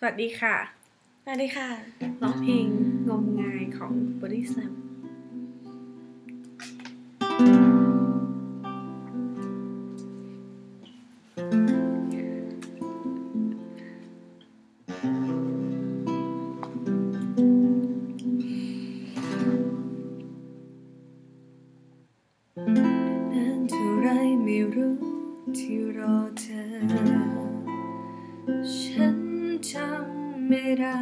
สวัสดีค่ะ สวัสดีค่ะร้องเพลงงมงายของ Body Slam นานเท่าไรไม่รู้ที่รอเธอำไม่ได้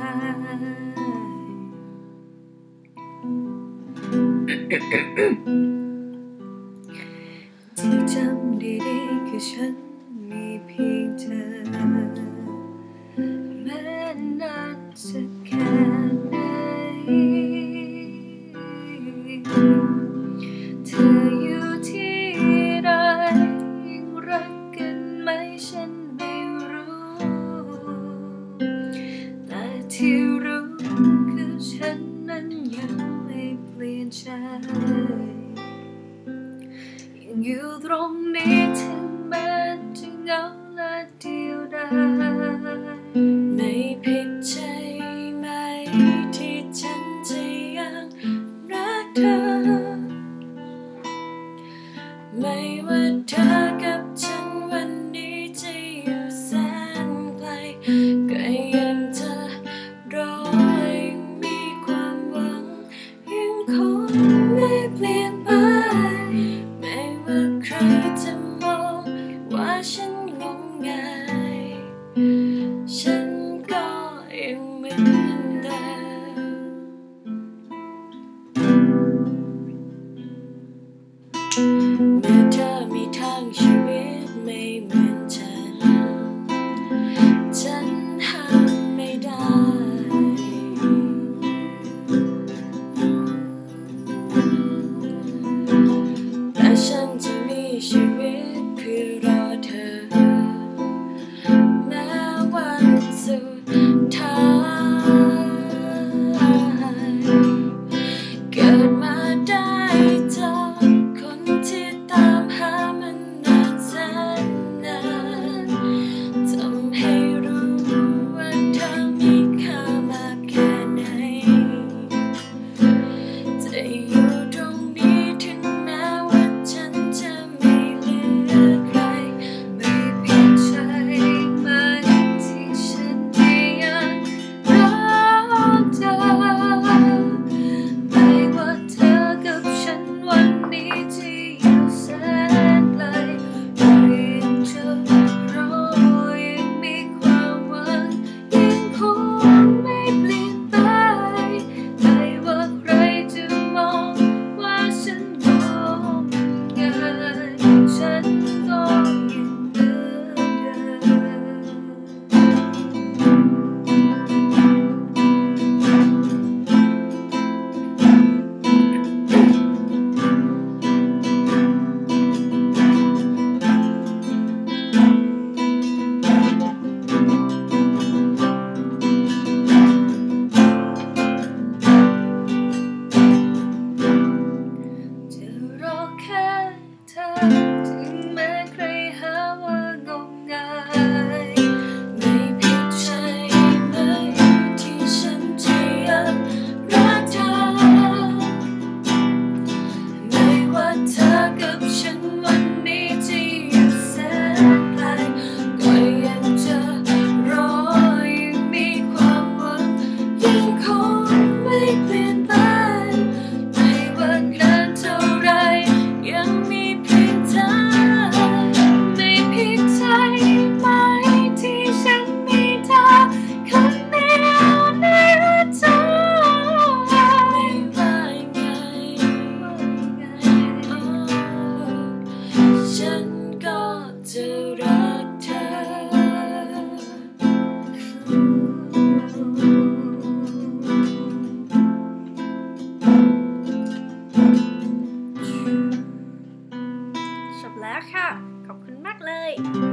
ที่จำดีๆคือฉัน ยังอยู่ตรงนี้ถึงแม้จะเหงาและเดียวดายไม่ผิดใจไหมที่ฉันจะยังรักเธอ night.